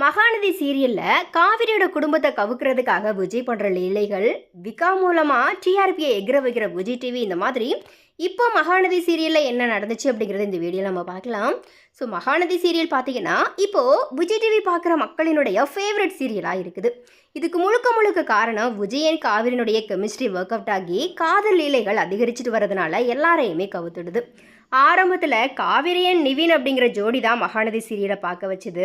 மகாநதி சீரியல்ல காவிரியோட குடும்பத்தை கவுக்கிறதுக்காக விஜய் பண்ற லீலைகள் விகா மூலமா டிஆர்பியை எகிர வைக்கிற விஜய் டிவி இந்த மாதிரி இப்போ மகாநதி சீரியல்ல என்ன நடந்துச்சு அப்படிங்கறத இந்த வீடியோ நம்ம பார்க்கலாம். ஸோ மகாநதி சீரியல் பார்த்தீங்கன்னா இப்போ விஜய் டிவி பார்க்குற மக்களினுடைய ஃபேவரட் சீரியலாக இருக்குது. இதுக்கு முழுக்க முழுக்க காரணம் விஜயன் காவிரினுடைய கெமிஸ்ட்ரி ஒர்க் அவுட் ஆகி காதல் லீலைகள் அதிகரிச்சுட்டு வரதுனால எல்லாரையுமே கவுத்துடுது. ஆரம்பத்தில் காவிரியன் நிவின் அப்படிங்கிற ஜோடி தான் மகாநதி சீரியலை பார்க்க வச்சுது.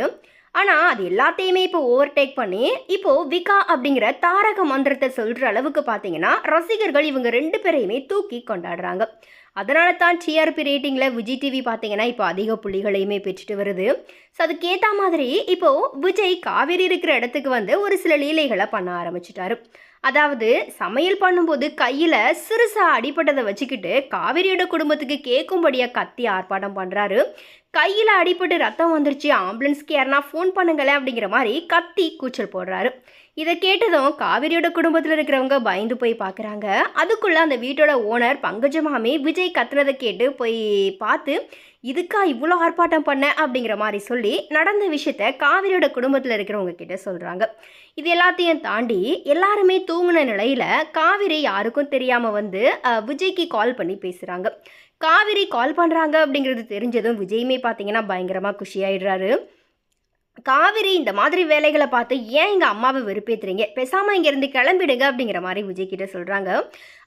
ஆனால் அது எல்லாத்தையுமே இப்போ ஓவர்டேக் பண்ணி இப்போ விகா அப்படிங்கிற தாரக மந்திரத்தை சொல்கிற அளவுக்கு பார்த்தீங்கன்னா ரசிகர்கள் இவங்க ரெண்டு பேரையுமே தூக்கி கொண்டாடுறாங்க. அதனால தான் டிஆர்பி ரேட்டிங்கில் விஜய் டிவி பார்த்தீங்கன்னா இப்போ அதிக புள்ளிகளையுமே பெற்றுட்டு வருது. ஸோ அதுக்கேற்ற மாதிரி இப்போது விஜய் காவேரி இருக்கிற இடத்துக்கு வந்து ஒரு சில லீலைகளை பண்ண ஆரம்பிச்சிட்டாரு. அதாவது சமையல் பண்ணும்போது கையில் சிறுசாக அடிபட்டதை வச்சுக்கிட்டு காவிரியோட குடும்பத்துக்கு கேட்கும்படியாக கத்தி ஆர்ப்பாட்டம் பண்ணுறாரு கையில் அடிபட்டு ரத்தம் வந்துருச்சு ஆம்புலன்ஸ்க்கு யாருனா ஃபோன் பண்ணுங்களேன் அப்படிங்கிற மாதிரி கத்தி கூச்சல் போடுறாரு. இதை கேட்டதும் காவிரியோட குடும்பத்தில் இருக்கிறவங்க பயந்து போய் பார்க்குறாங்க அதுக்குள்ளே அந்த வீட்டோட ஓனர் பங்கஜமாமி விஜய் கத்துனதை கேட்டு போய் பார்த்து இதுக்கா இவ்வளோ ஆர்ப்பாட்டம் பண்ண? அப்படிங்கிற மாதிரி சொல்லி நடந்த விஷயத்த காவிரியோட குடும்பத்தில் இருக்கிறவங்க கிட்ட சொல்கிறாங்க இது எல்லாத்தையும் தாண்டி எல்லாருமே தூங்கின நிலையில் காவிரி யாருக்கும் தெரியாமல் வந்து விஜய்க்கு கால் பண்ணி பேசுகிறாங்க காவிரி கால் பண்ணுறாங்க அப்படிங்கிறது தெரிஞ்சதும் விஜயுமே பார்த்தீங்கன்னா பயங்கரமாக குஷியாயிடுறாரு காவிரி இந்த மாதிரி வேலைகளை பார்த்து ஏன் எங்கள் அம்மாவை வெறுப்பேற்றுறீங்க பேசாமல் இங்கேருந்து கிளம்பிடுங்க அப்படிங்கிற மாதிரி விஜய் கிட்ட சொல்கிறாங்க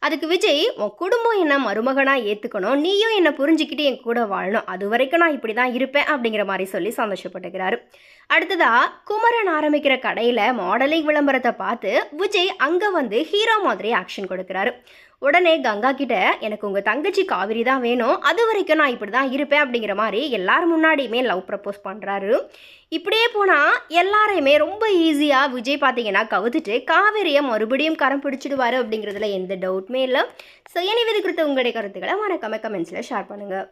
அதுக்கு விஜய் உன் குடும்பம் என்ன மருமகனாக ஏற்றுக்கணும் நீயும் என்னை புரிஞ்சுக்கிட்டு என் கூட வாழணும். அது வரைக்கும் நான் இப்படி தான் இருப்பேன் அப்படிங்கிற மாதிரி சொல்லி சந்தோஷப்பட்டுக்கிறாரு. அடுத்ததா குமரன் ஆரம்பிக்கிற கடையில் மாடலிங் விளம்பரத்தை பார்த்து விஜய் அங்கே வந்து ஹீரோ மாதிரி ஆக்ஷன் கொடுக்குறாரு. உடனே கங்கா கிட்ட எனக்கு உங்கள் தங்கச்சி காவிரி தான் வேணும். அது வரைக்கும் நான் இப்படி தான் இருப்பேன் அப்படிங்கிற மாதிரி எல்லார் முன்னாடியுமே லவ் ப்ரப்போஸ் பண்ணுறாரு இப்படியே போனால் எல்லாரையுமே ரொம்ப ஈஸியாக விஜய் பார்த்தீங்கன்னா கவுத்துட்டு காவிரியை மறுபடியும் கரம் பிடிச்சிடுவாரு அப்படிங்கிறதுல எந்த டவுட்டுமே மேலும் ஸோ என்னை இது குறித்த உங்களுடைய கருத்துக்களை மறக்காம கமெண்ட்ஸில் ஷேர் பண்ணுங்கள்